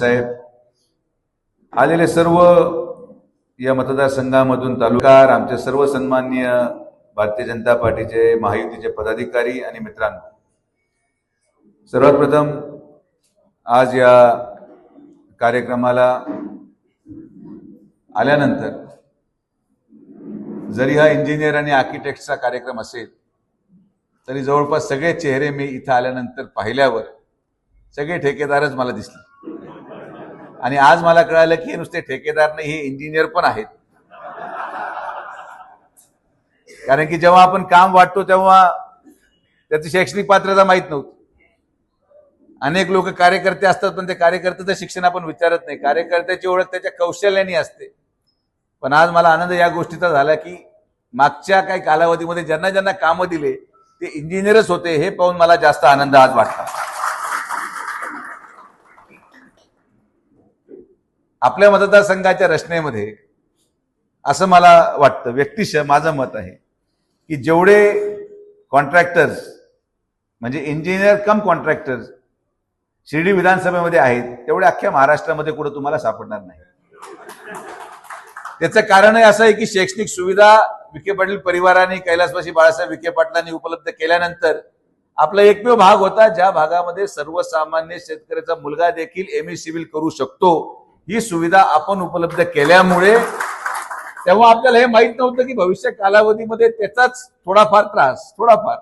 साहेब आलेले सर्व या मतदारसंघामधून तालुकार आमचे सर्व सन्माननीय भारतीय जनता पार्टीचे महायुतीचे पदाधिकारी आणि मित्रांनो सर्वात प्रथम आज या कार्यक्रमाला आल्यानंतर जरी हा इंजिनियर आणि आर्किटेक्टचा कार्यक्रम असेल तरी जवळपास सगळे चेहरे मी इथं आल्यानंतर पाहिल्यावर सगळे ठेकेदारच मला दिसले. आणि आज मला कळालं की हे नुसते ठेकेदार नाही हे इंजिनियर पण आहेत. कारण की जेव्हा आपण काम वाटतो तेव्हा त्याची शैक्षणिक पात्रता माहीत नव्हती. अनेक लोक कार्यकर्ते असतात पण ते कार्यकर्त्याचं शिक्षण आपण विचारत नाही. कार्यकर्त्याची ओळख त्याच्या कौशल्याने असते. पण आज मला आनंद या गोष्टीचा झाला की मागच्या काही कालावधीमध्ये ज्यांना ज्यांना कामं दिले ते इंजिनियरच होते हे पाहून मला जास्त आनंद आज वाटला. आपल्या मतदारसंघाच्या रचनेमध्ये असं मला वाटतं व्यक्तिशः माझं मत आहे की जेवढे कॉन्ट्रॅक्टर्स म्हणजे इंजिनियर कम कॉन्ट्रॅक्टर्स शिर्डी विधानसभेमध्ये आहेत तेवढे अख्ख्या महाराष्ट्रामध्ये कुठं तुम्हाला सापडणार नाही. त्याचं कारणही असं आहे की शैक्षणिक सुविधा विखे पाटील परिवाराने कैलासवासी बाळासाहेब विखे पाटलांनी उपलब्ध केल्यानंतर आपला एकमेव भाग होता ज्या भागामध्ये सर्वसामान्य शेतकऱ्याचा मुलगा देखील एम ई सिव्हिल करू शकतो. ही सुविधा आपण उपलब्ध केल्यामुळे तेव्हा आपल्याला हे माहीत नव्हतं की भविष्य कालावधीमध्ये त्याचाच थोडाफार त्रास थोडाफार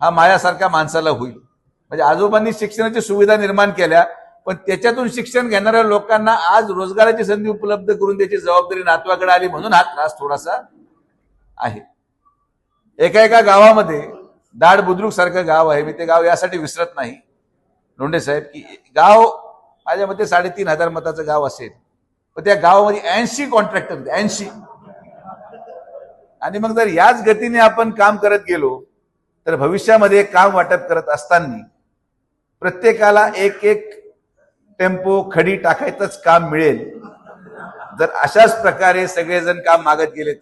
हा माझ्यासारख्या माणसाला होईल. म्हणजे आजोबांनी शिक्षणाची सुविधा निर्माण केल्या पण त्याच्यातून शिक्षण घेणाऱ्या लोकांना आज रोजगाराची संधी उपलब्ध करून त्याची जबाबदारी नातवाकडे आली म्हणून हा त्रास थोडासा आहे. एका एका गावामध्ये दाड बुद्रुक सारखं गाव आहे. मी ते गाव यासाठी विसरत नाही. लोंढे साहेब की गाव माझ्या मते साडेतीन हजार मताचं गाव असेल. पण त्या गावामध्ये ऐंशी कॉन्ट्रॅक्टर ऐंशी. आणि मग जर याच गतीने आपण काम करत गेलो तर भविष्यामध्ये काम वाटप करत असताना प्रत्येकाला एक एक टेम्पो खडी टाकायचंच काम मिळेल. जर अशाच प्रकारे सगळेजण काम मागत गेलेत.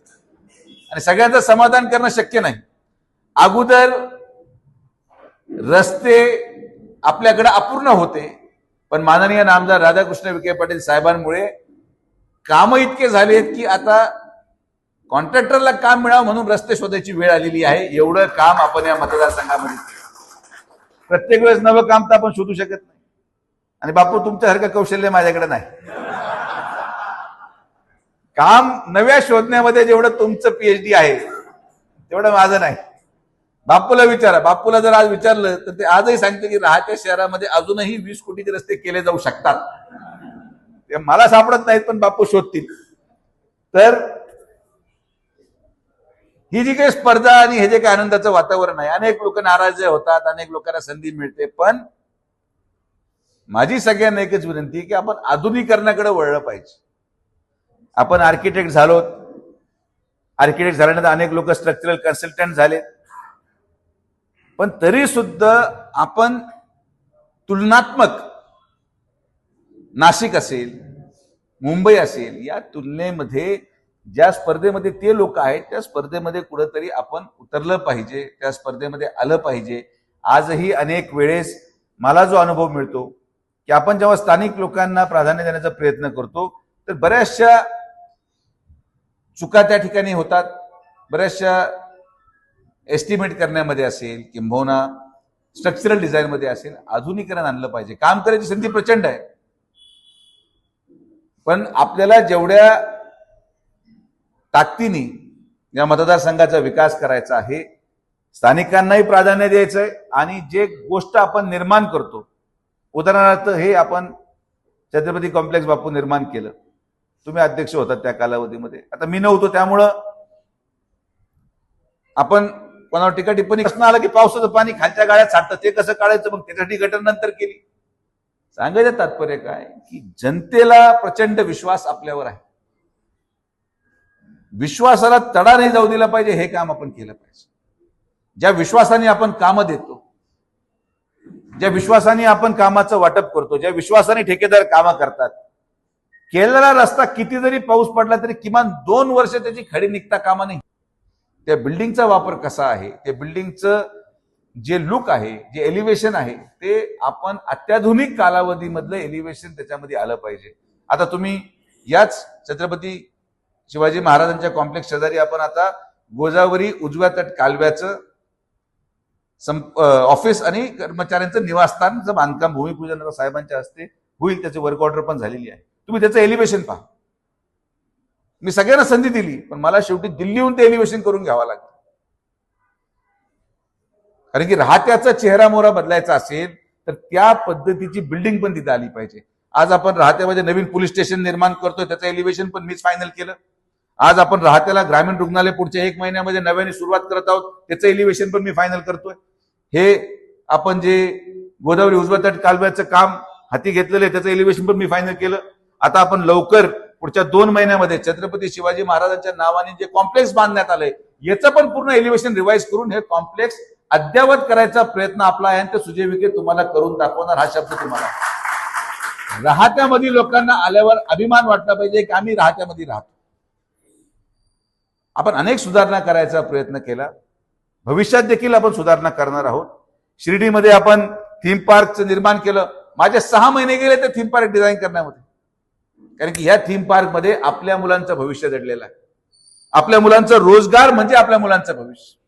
आणि सगळ्यांचं समाधान करणं शक्य नाही. अगोदर रस्ते आपल्याकडे अपूर्ण होते. पण माननीय नामदार राधाकृष्ण विखे पाटील साहेबांमुळे कामं इतके झालेत की आता कॉन्ट्रॅक्टरला काम मिळावं म्हणून रस्ते शोधायची वेळ आलेली आहे. एवढं काम आपण या मतदारसंघामध्ये प्रत्येक वेळेस नवं काम तर आपण शोधू शकत नाही. आणि बापू तुमच्यासारखं कौशल्य माझ्याकडे नाही. काम नव्या शोधण्यामध्ये जेवढं तुमचं पीएचडी आहे तेवढं माझं नाही. बापूला विचारा. बापूला जर आज विचारलं तर ते आजही सांगते की राहाच्या शहरामध्ये अजूनही वीस कोटीचे रस्ते केले जाऊ शकतात. ते मला सापडत नाहीत पण बापू शोधतील. तर ही जी काही स्पर्धा आणि हे जे काही आनंदाचं वातावरण आहे अनेक लोक नाराज होतात अनेक लोकांना संधी मिळते पण माझी सगळ्यांना एकच विनंती की आपण आधुनिकरणाकडे वळलं पाहिजे. आपण आर्किटेक्ट झालो आर्किटेक्ट झाल्यानंतर अनेक लोक स्ट्रक्चरल कन्सल्टंट झालेत. पण तरी सुद्धा आपण तुलनात्मक नाशिक असेल मुंबई असेल या तुलनेमध्ये ज्या स्पर्धेमध्ये ते लोक आहेत त्या स्पर्धेमध्ये कुठंतरी आपण उतरलं पाहिजे त्या स्पर्धेमध्ये आलं पाहिजे. आजही अनेक वेळेस मला जो अनुभव मिळतो की आपण जेव्हा स्थानिक लोकांना प्राधान्य देण्याचा प्रयत्न करतो तर बऱ्याचशा चुका त्या ठिकाणी होतात बऱ्याचशा एस्टिमेट करण्यामध्ये असेल किंबहुना स्ट्रक्चरल डिझाईनमध्ये असेल आधुनिकरण आणलं पाहिजे. काम करायची संधी प्रचंड आहे. पण आपल्याला जेवढ्या ताकदीने या मतदारसंघाचा विकास करायचा आहे स्थानिकांनाही प्राधान्य द्यायचं आहे आणि जे गोष्ट आपण निर्माण करतो उदाहरणार्थ हे आपण छत्रपती कॉम्प्लेक्स बापू निर्माण केलं. तुम्ही अध्यक्ष होतात त्या कालावधीमध्ये. आता मी नव्हतो त्यामुळं आपण कोणावर टीका टिप्पणी कसं आलं की पावसाचं पाणी खालच्या गाळ्यात साठतं ते कसं काढायचं? मग त्याच्यासाठी गटर नंतर केली. सांगायचं तात्पर्य काय? की जनतेला प्रचंड विश्वास आपल्यावर आहे. विश्वासाला तडा नाही जाऊ दिला पाहिजे हे काम आपण केलं पाहिजे. ज्या विश्वासाने आपण कामं देतो ज्या विश्वासाने आपण कामाचं वाटप करतो ज्या विश्वासाने ठेकेदार कामं करतात केलेला रस्ता किती जरी पाऊस पडला तरी किमान दोन वर्ष त्याची खडी निघता कामा नाही त्या बिल्डिंगचा वापर कसा आहे त्या बिल्डिंगचं जे लुक आहे जे एलिव्हेशन आहे ते आपण अत्याधुनिक कालावधीमधलं एलिव्हेशन त्याच्यामध्ये आलं पाहिजे. आता तुम्ही याच छत्रपती शिवाजी महाराजांच्या कॉम्प्लेक्स शेजारी आपण आता गोदावरी उजव्या तट कालव्याचं संप- ऑफिस आणि कर्मचाऱ्यांचं निवासस्थानचं बांधकाम भूमिपूजन साहेबांच्या हस्ते होईल त्याची वर्क ऑर्डर पण झालेली आहे. तुम्ही त्याचं एलिव्हेशन पहा. मी सगळ्यांना संधी दिली पण मला शेवटी दिल्लीहून ते एलिव्हेशन करून घ्यावं लागलं. कारण की राहत्याचा चेहरा मोहरा बदलायचा असेल तर त्या पद्धतीची बिल्डिंग पण तिथे आली पाहिजे. आज आपण राहत्यामध्ये म्हणजे नवीन पोलीस स्टेशन निर्माण करतोय त्याचं एलिव्हेशन पण मीच फायनल केलं. आज आपण राहत्याला ग्रामीण रुग्णालय पुढच्या एक महिन्यामध्ये नव्याने सुरुवात करत आहोत त्याचं एलिव्हेशन पण मी फायनल करतोय. हे आपण जे गोदावरी उजवा तट कालव्याचं काम हाती घेतलेलं आहे त्याचं एलिव्हेशन पण मी फायनल केलं. आता आपण लवकर पुढच्या दोन महिन्यामध्ये छत्रपती शिवाजी महाराजांच्या नावाने जे कॉम्प्लेक्स बांधण्यात आलंय याचं पण पूर्ण एलिव्हेशन रिवाईज करून हे कॉम्प्लेक्स अद्यावत करायचा प्रयत्न आपला आहे आणि ते सुजय विखे तुम्हाला करून दाखवणार हा शब्द तुम्हाला. राहत्यामध्ये लोकांना आल्यावर अभिमान वाटला पाहिजे की आम्ही राहत्यामध्ये राहतो. आपण अनेक सुधारणा करायचा प्रयत्न केला. भविष्यात देखील आपण सुधारणा करणार आहोत. शिर्डीमध्ये आपण थीम पार्कचं निर्माण केलं. माझे सहा महिने गेले ते थीम पार्क डिझाईन करण्यामध्ये. कारण की ह्या थीम पार्कमध्ये आपल्या मुलांचं भविष्य दडलेलं आहे. आपल्या मुलांचं रोजगार म्हणजे आपल्या मुलांचं भविष्य.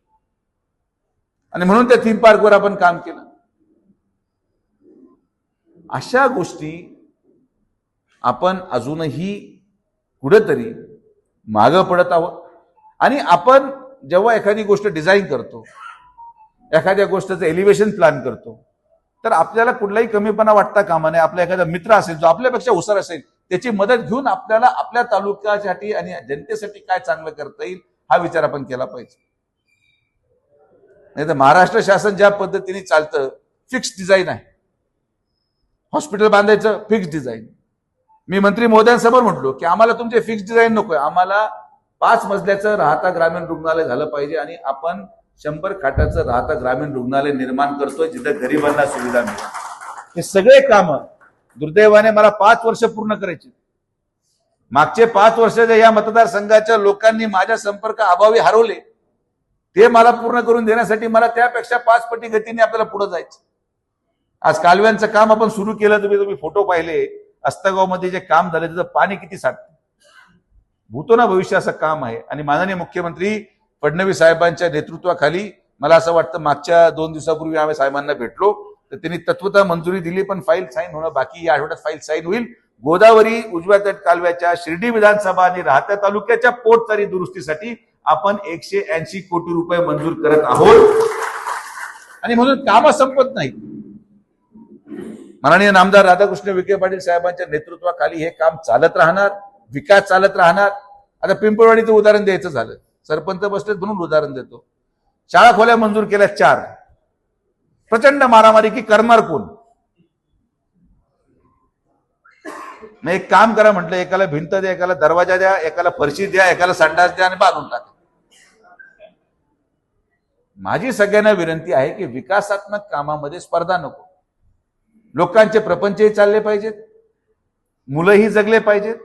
आणि म्हणून त्या थीम पार्कवर आपण काम केलं. अशा गोष्टी आपण अजूनही कुठंतरी मागं पडत आहोत. आणि आपण जेव्हा एखादी गोष्ट डिझाईन करतो एखाद्या गोष्टीचं एलिव्हेशन प्लॅन करतो तर आपल्याला कुठलाही कमीपणा वाटता कामा नये. आपला एखादा मित्र असेल जो आपल्यापेक्षा हुशार असेल त्याची मदत घेऊन आपल्याला आपल्या तालुक्यासाठी आणि जनतेसाठी काय चांगलं करता येईल हा विचार आपण केला पाहिजे. नाही तर महाराष्ट्र शासन ज्या पद्धतीने चालतं फिक्स डिझाईन आहे. हॉस्पिटल बांधायचं फिक्स डिझाईन मी मंत्री मोदयांसमोर म्हटलो की आम्हाला तुमचे फिक्स डिझाईन नकोय आम्हाला पाच मजल्याचं राहता ग्रामीण रुग्णालय झालं पाहिजे आणि आपण शंभर खाटाचं राहता ग्रामीण रुग्णालय निर्माण करतोय जिथं गरिबांना सुविधा मिळेल. हे सगळे काम दुर्दैवाने मला पाच वर्ष पूर्ण करायची. मागचे पाच वर्ष जे या मतदारसंघाच्या लोकांनी माझ्या संपर्क अभावी हरवले ते मला पूर्ण करून देण्यासाठी मला त्यापेक्षा पाच पटी गतीने आपल्याला पुढे जायचं. आज कालव्यांचं काम आपण सुरू केलं तुम्ही तुम्ही फोटो पाहिले. अस्तगावमध्ये जे काम झालं त्याचं पाणी किती साठतं? भूतोना भविष्य असं काम आहे. आणि माननीय मुख्यमंत्री फडणवीस साहेबांच्या नेतृत्वाखाली मला असं वाटतं मागच्या दोन दिवसापूर्वी आम्ही साहेबांना भेटलो. तर त्यांनी तत्वता मंजुरी दिली पण फाईल साईन होणं बाकी या आठवड्यात फाईल साईन होईल. गोदावरी उजव्या तट कालव्याच्या शिर्डी विधानसभा आणि राहत्या तालुक्याच्या पोटचारी दुरुस्तीसाठी आपण एकशे ऐंशी कोटी रुपये मंजूर करत आहोत. आणि म्हणून कामं संपत नाही माननीय नामदार राधाकृष्ण विखे पाटील साहेबांच्या नेतृत्वाखाली हे काम चालत राहणार विकास चालत राहणार. आता पिंपळवाडीचं उदाहरण द्यायचं झालं. सरपंच बसलेत म्हणून उदाहरण देतो. शाळा खोल्या मंजूर केल्या चार. प्रचंड मारामारी की करणार कोण मग एक काम करा म्हटलं एकाला भिंत द्या एकाला दरवाजा द्या एकाला फरशी द्या एकाला संडास द्या आणि बांधून टाका. माझी सगळ्यांना विनंती आहे की विकासात्मक कामामध्ये स्पर्धा नको. लोकांचे प्रपंचही चालले पाहिजेत मुलंही जगले पाहिजेत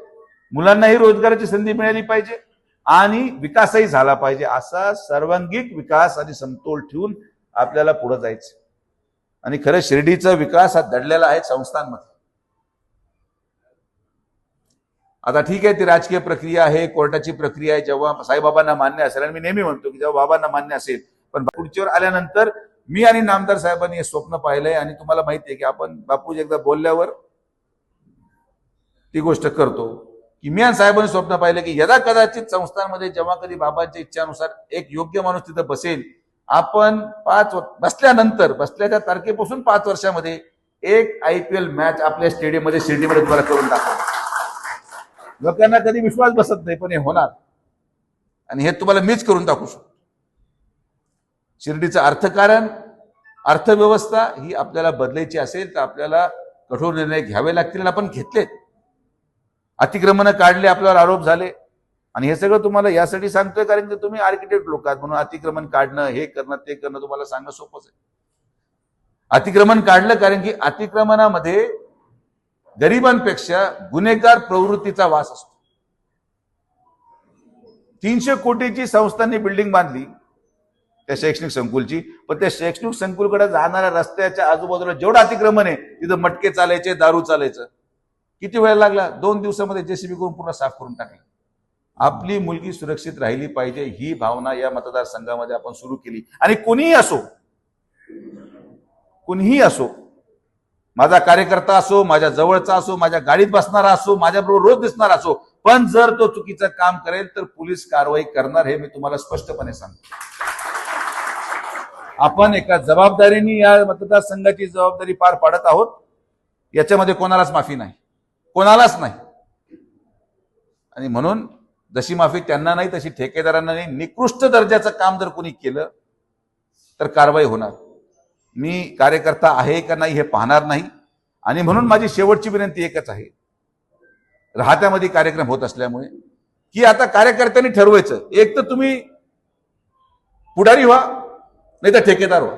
मुलांनाही रोजगाराची संधी मिळाली पाहिजे आणि विकासही झाला पाहिजे. असा सर्वांगिक विकास आणि समतोल ठेवून आपल्याला पुढे जायचं आणि खरं शिर्डीचा विकास हा दडलेला आहे संस्थांमध्ये. आता ठीक आहे ती राजकीय प्रक्रिया आहे कोर्टाची प्रक्रिया आहे जेव्हा साईबाबांना मान्य असेल आणि मी नेहमी म्हणतो की जेव्हा बाबांना मान्य असेल पण पुढच्यावर आल्यानंतर मी आणि नामदार साहेबांनी हे स्वप्न पाहिलंय आणि तुम्हाला माहिती आहे की आपण बापूजी एकदा बोलल्यावर ती गोष्ट करतो की मी आणि साहेबांनी स्वप्न पाहिलं की यदा कदाचित संस्थांमध्ये जेव्हा कधी बाबांच्या इच्छानुसार एक योग्य माणूस तिथं बसेल आपण पाच बसल्यानंतर बसल्याच्या तारखेपासून पाच वर्षामध्ये एक आय पी एल मॅच आपल्या स्टेडियममध्ये शिर्डीमध्ये द्वारा करून दाखवा लोकांना कधी विश्वास बसत नाही पण हे होणार. आणि हे तुम्हाला मीच करून दाखवू शकतो. शिर्डीचं अर्थकारण अर्थव्यवस्था ही आपल्याला बदलायची असेल तर आपल्याला कठोर निर्णय घ्यावे लागतील आणि आपण घेतलेत. अतिक्रमण काढले आपल्यावर आरोप झाले. आणि हे सगळं तुम्हाला यासाठी सांगतोय कारण की तुम्ही आर्किटेक्ट लोक आहात म्हणून अतिक्रमण काढणं हे करणं ते करणं तुम्हाला सांगणं सोपंच आहे. अतिक्रमण काढलं कारण की अतिक्रमणामध्ये गरिबांपेक्षा गुन्हेगार प्रवृत्तीचा वास असतो. तीनशे कोटीची संस्थांनी बिल्डिंग बांधली त्या शैक्षणिक संकुलची पण त्या शैक्षणिक संकुलकडे जाणाऱ्या रस्त्याच्या आजूबाजूला जेवढं अतिक्रमण आहे तिथं मटके चालायचे दारू चालायचं. किती वेळ लागला? दोन दिवसामध्ये जेसीबी करून पूर्ण साफ करून टाकलं. आपली मुलगी सुरक्षित राहिली पाहिजे ही भावना या मतदारसंघामध्ये आपण सुरू केली. आणि कोणीही असो कुणीही असो माझा कार्यकर्ता असो माझ्या जवळचा असो माझ्या गाडीत बसणारा असो माझ्याबरोबर रोज दिसणारा असो पण जर तो चुकीचं काम करेल तर पोलीस कारवाई करणार हे मी तुम्हाला स्पष्टपणे सांगतो. आपण एका जबाबदारीने या मतदारसंघाची जबाबदारी पार पाडत आहोत. याच्यामध्ये कोणालाच माफी नाही. कोणालाच नाही. आणि म्हणून जशी माफी त्यांना नाही तशी ठेकेदारांना नाही. निकृष्ट दर्जाचं काम जर कोणी केलं तर कारवाई होणार. मी कार्यकर्ता आहे का नाही हे पाहणार नाही. आणि म्हणून माझी शेवटची विनंती एकच आहे. राहत्यामध्ये कार्यक्रम होत असल्यामुळे. की आता कार्यकर्त्यांनी ठरवायचं. एक तर तुम्ही पुढारी व्हा नाही तर ठेकेदार व्हा.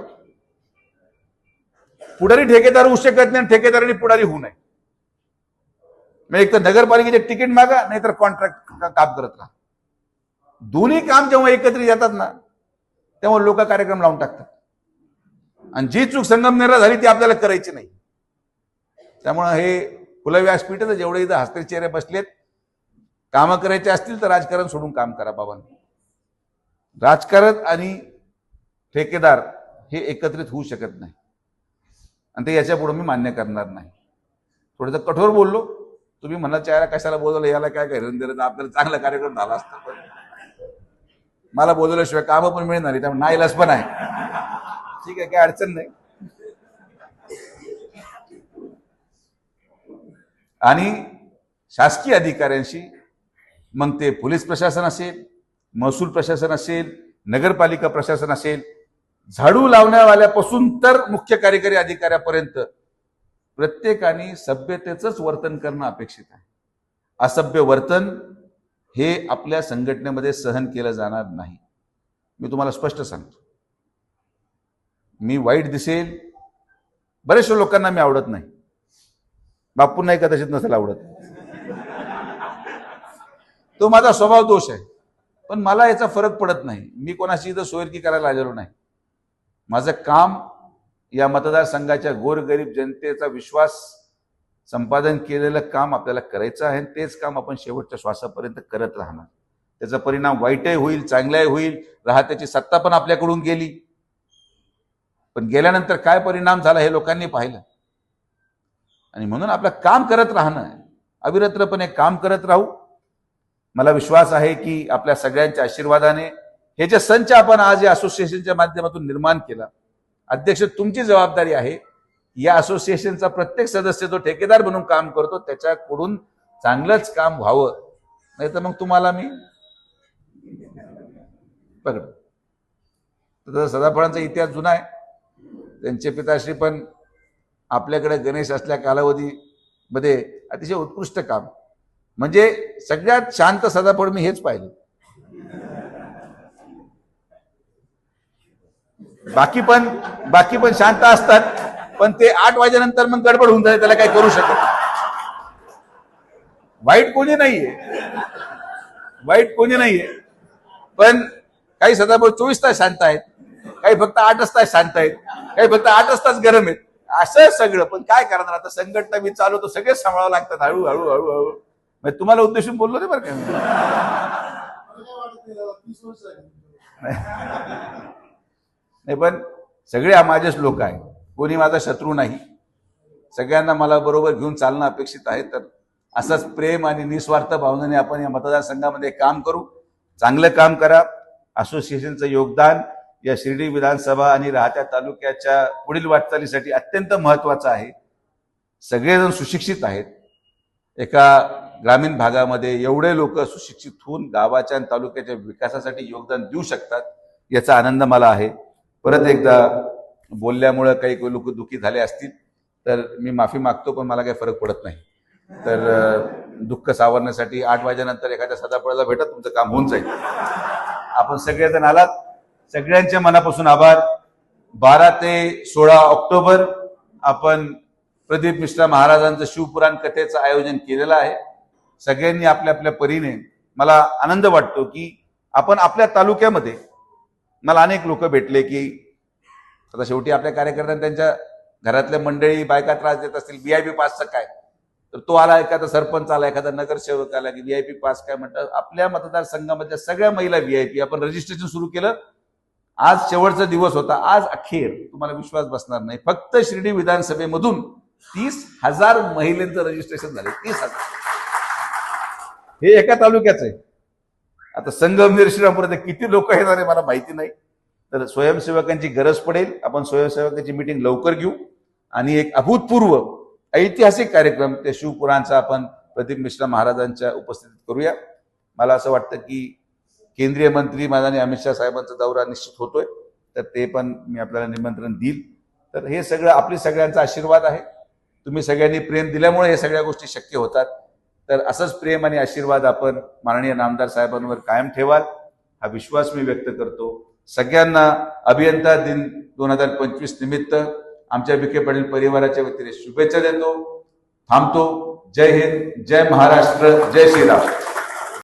पुढारी ठेकेदार होऊ शकत नाही आणि ठेकेदारांनी पुढारी होऊ नये. मग एक तर नगरपालिकेचे तिकीट मागा नाहीतर कॉन्ट्रॅक्ट काम करत राहा। दोन्ही काम जेव्हा एकत्रित येतात ना तेव्हा लोक कार्यक्रम लावून टाकतात. आणि जी चूक संगमनेरला झाली ती आपल्याला करायची नाही. त्यामुळं हे खुलं व्यासपीठ जेवढे इथं हस्ते चेहरे बसलेत कामं करायचे असतील तर राजकारण सोडून काम करा बाबांनी. राजकारण आणि ठेकेदार हे एकत्रित होऊ शकत नाही. आणि ते याच्यापुढं मी मान्य करणार नाही. थोडंसं कठोर बोललो. तुम्ही म्हणा याला कशाला बोलवलं याला काय काय दिलं आपल्याला चांगला कार्यक्रम झाला असता. पण मला बोलवल्याशिवाय कामं पण मिळणार नाही त्यामुळे नाईलाज पण आहे. ठीक आहे काय अडचण नाही. आणि शासकीय अधिकाऱ्यांशी मग ते पोलीस प्रशासन असेल महसूल प्रशासन असेल नगरपालिका प्रशासन असेल झाडू लावण्यावाल्यापासून तर मुख्य कार्यकारी अधिकाऱ्यापर्यंत प्रत्येकाने सभ्यतेचंच वर्तन करणं अपेक्षित आहे. असभ्य वर्तन हे आपल्या संघटनेमध्ये सहन केलं जाणार नाही. मी तुम्हाला स्पष्ट सांगतो. मी वाईट दिसेल बरेचशा लोकांना मी आवडत नाही. बापू नाही कदाचित नसेल आवडत. तो माझा स्वभाव दोष आहे. पण मला याचा फरक पडत नाही. मी कोणाशी इथं सोयरकी करायला आलेलो नाही. माझं काम या मतदारसंघाच्या गोरगरीब जनतेचा विश्वास संपादन केलेलं काम आपल्याला करायचं आहे आणि तेच काम आपण शेवटच्या श्वासापर्यंत करत राहणार. त्याचा परिणाम वाईटही होईल चांगलाही होईल राहत्याची सत्ता पण आपल्याकडून गेली. पण गेल्यानंतर काय परिणाम झाला हे लोकांनी पाहिलं. आणि म्हणून आपलं काम करत राहणं अविरत्रपणे काम करत राहू. मला विश्वास आहे की आपल्या सगळ्यांच्या आशीर्वादाने हे जे संच आपण आज या असोसिएशनच्या माध्यमातून निर्माण केला अध्यक्ष तुमची जबाबदारी आहे. या असोसिएशनचा प्रत्येक सदस्य जो ठेकेदार म्हणून काम करतो. त्याच्याकडून चांगलंच काम व्हावं. नाही तर मग तुम्हाला मी बरं. तर सदाफळांचा इतिहास जुना आहे. त्यांचे पिताश्री पण आपल्याकडे गणेश असल्या कालावधीमध्ये अतिशय उत्कृष्ट काम. म्हणजे सगळ्यात शांत सदाफळ मी हेच पाहिलं. बाकी पण बाकी पण शांत असतात पण ते आठ वाजेनंतर मग गडबड होऊन जाते त्याला काही करू शकत. वाईट कोणी नाहीये. वाईट कोणी नाहीये. पण काही सदाफळ चोवीस तास शांत आहेत काही फक्त आठच तास शांत आहेत काही फक्त आठच तास गरम आहेत. असं सगळं पण काय करणार? आता संघटना मी चालवतो सगळेच सांभाळावं लागतात हळू हळू हळू हळू. म्हणजे तुम्हाला उद्देशून बोललो नाही बरं का. नाही पण सगळे हा माझेच लोक आहे कोणी माझा शत्रू नाही. सगळ्यांना मला बरोबर घेऊन चालणं अपेक्षित आहे तर असंच प्रेम आणि निस्वार्थ भावनेने आपण या मतदारसंघामध्ये काम करू. चांगलं काम करा. असोसिएशनचं योगदान या शिर्डी विधानसभा आणि राहत्या तालुक्याच्या पुढील वाटचालीसाठी अत्यंत महत्वाचं आहे. सगळेजण सुशिक्षित आहेत. एका ग्रामीण भागामध्ये एवढे लोक सुशिक्षित होऊन गावाच्या आणि तालुक्याच्या विकासासाठी योगदान देऊ शकतात याचा आनंद मला आहे. परत एकदा बोलल्यामुळं काही लोक दुखी झाले असतील तर मी माफी मागतो पण मला काही फरक पडत नाही. तर दुःख सावरण्यासाठी आठ वाजेनंतर एखाद्या सदाफळाला भेटत तुमचं काम होऊन जाईल. आपण सगळेजण आलात. सगळ्यांच्या मनापासून आभार. बारा ते सोळा ऑक्टोबर आपण प्रदीप मिश्रा महाराजांचं शिवपुराण कथेचं आयोजन केलेलं आहे. सगळ्यांनी आपल्या आपल्या परीने मला आनंद वाटतो की आपण आपल्या तालुक्यामध्ये मला अनेक लोक भेटले की आता शेवटी आपल्या कार्यकर्त्यांना त्यांच्या घरातल्या मंडळी बायका त्रास देत असतील वी आय पी पासचा काय? तर तो आला एखादा सरपंच आला एखादा नगरसेवक आला की व्हीआयपी पास काय म्हणतात आपल्या मतदारसंघामधल्या सगळ्या महिला व्ही आय पी आपण रजिस्ट्रेशन सुरू केलं. आज शेवटचा दिवस होता आज अखेर. तुम्हाला विश्वास बसणार नाही. फक्त शिर्डी विधानसभेमधून तीस हजार महिलांचं रजिस्ट्रेशन झालं. तीस हजार. हे एका तालुक्याचं आहे. आता संगमनेर श्रीरामपुरात किती लोक येणार आहे मला माहिती नाही. तर स्वयंसेवकांची गरज पडेल. आपण स्वयंसेवकांची मिटिंग लवकर घेऊ. आणि एक अभूतपूर्व ऐतिहासिक कार्यक्रम ते शिवपुराणचा आपण प्रदीप मिश्रा महाराजांच्या उपस्थितीत करूया. मला असं वाटतं की केंद्रीय मंत्री माननीय अमित शहा साहेबांचा दौरा निश्चित होतोय. तर ते पण मी आपल्याला निमंत्रण देईल. तर हे सगळं आपली सगळ्यांचा आशीर्वाद आहे. तुम्ही सगळ्यांनी प्रेम दिल्यामुळे हे सगळ्या गोष्टी शक्य होतात. तर असंच प्रेम आणि आशीर्वाद आपण माननीय नामदार साहेबांवर कायम ठेवाल हा विश्वास मी व्यक्त करतो. सगळ्यांना अभियंता दिन दोन हजार पंचवीस निमित्त आमच्या विखे पाटील परिवाराच्या वतीने शुभेच्छा देतो. थांबतो. जय हिंद जय महाराष्ट्र जय श्रीराम.